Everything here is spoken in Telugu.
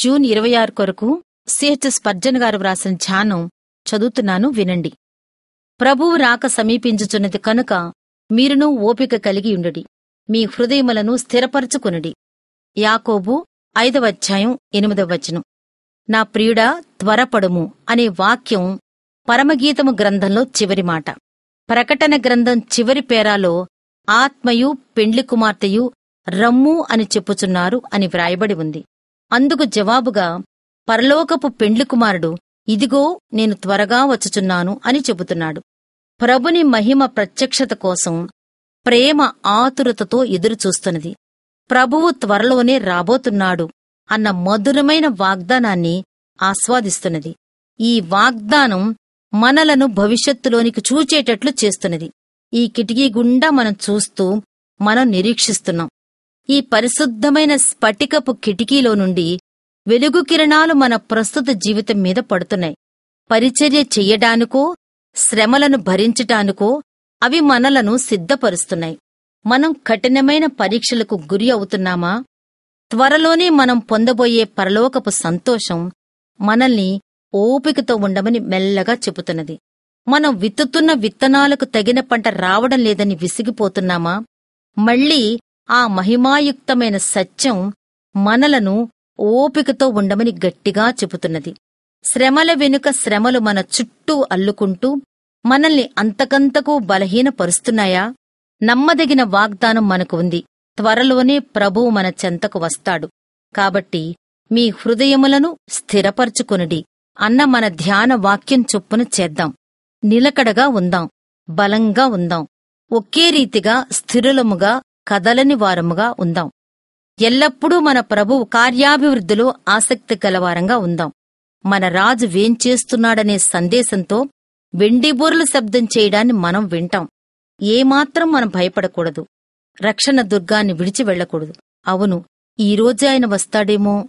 జూన్ ఇరవై ఆరు కొరకు సిహెచ్ఎస్ పర్జన్ గారు వ్రాసిన ధ్యానం చదువుతున్నాను వినండి. ప్రభువు రాక సమీపించుచున్నది కనుక మీరును ఓపిక కలిగి ఉండుడి. మీ హృదయములను స్థిరపరచుకొనుడి. యాకోబు ఐదవ అధ్యాయం ఎనిమిదవ వచనం. నా ప్రియుడా త్వరపడుము అనే వాక్యం పరమగీతము గ్రంథంలో చివరి మాట. ప్రకటన గ్రంథం చివరి పేరాలో ఆత్మయు పెండ్లి కుమార్తెయు రమ్ము అని చెప్పుచున్నారు అని వ్రాయబడి ఉంది. అందుకు జవాబుగా పరలోకపు పెండ్లి కుమారుడు ఇదిగో నేను త్వరగా వచ్చుచున్నాను అని చెబుతున్నాడు. ప్రభుని మహిమ ప్రత్యక్షత కోసం ప్రేమ ఆతురతతో ఎదురుచూస్తున్నది. ప్రభువు త్వరలోనే రాబోతున్నాడు అన్న మధురమైన వాగ్దానాన్ని ఆస్వాదిస్తున్నది. ఈ వాగ్దానం మనలను భవిష్యత్తులోనికి చూచేటట్లు చేస్తున్నది. ఈ కిటికీ గుండా మనం చూస్తూ మనం నిరీక్షిస్తున్నాం. ఈ పరిశుద్ధమైన స్ఫటికపు కిటికీలో నుండి వెలుగు కిరణాలు మన ప్రస్తుత జీవితం మీద పడుతున్నాయి. పరిచర్య చెయ్యడానికో శ్రమలను భరించటానికో అవి మనలను సిద్ధపరుస్తున్నాయి. మనం కఠినమైన పరీక్షలకు గురి అవుతున్నామా? త్వరలోనే మనం పొందబోయే పరలోకపు సంతోషం మనల్ని ఓపికతో ఉండమని మెల్లగా చెబుతున్నది. మనం విత్తుతున్న విత్తనాలకు తగిన పంట రావడం లేదని విసిగిపోతున్నామా? మళ్ళీ ఆ మహిమాయుక్తమైన సత్యం మనలను ఓపికతో ఉండమని గట్టిగా చెబుతున్నది. శ్రమల వెనుక శ్రమలు మన చుట్టూ అల్లుకుంటూ మనల్ని అంతకంతకు బలహీనపరుస్తున్నాయా? నమ్మదగిన వాగ్దానం మనకు ఉంది. త్వరలోనే ప్రభువు మన చెంతకు వస్తాడు. కాబట్టి మీ హృదయములను స్థిరపరచుకొనుడి. అన్న మన ధ్యాన వాక్యం చొప్పున చేద్దాం. నిలకడగా ఉందాం. బలంగా ఉందాం. ఒకే రీతిగా స్థిరులముగా కదలని వారముగా ఉందాం. ఎల్లప్పుడూ మన ప్రభువు కార్యాభివృద్ధిలో ఆసక్తి గలవారంగా ఉందాం. మన రాజు వేంచేస్తున్నాడనే సందేశంతో వెండిబోర్లు శబ్దం చేయడాన్ని మనం వింటాం. ఏమాత్రం మనం భయపడకూడదు. రక్షణ దుర్గాన్ని విడిచి వెళ్ళకూడదు. అవును ఈ రోజే ఆయన వస్తాడేమో?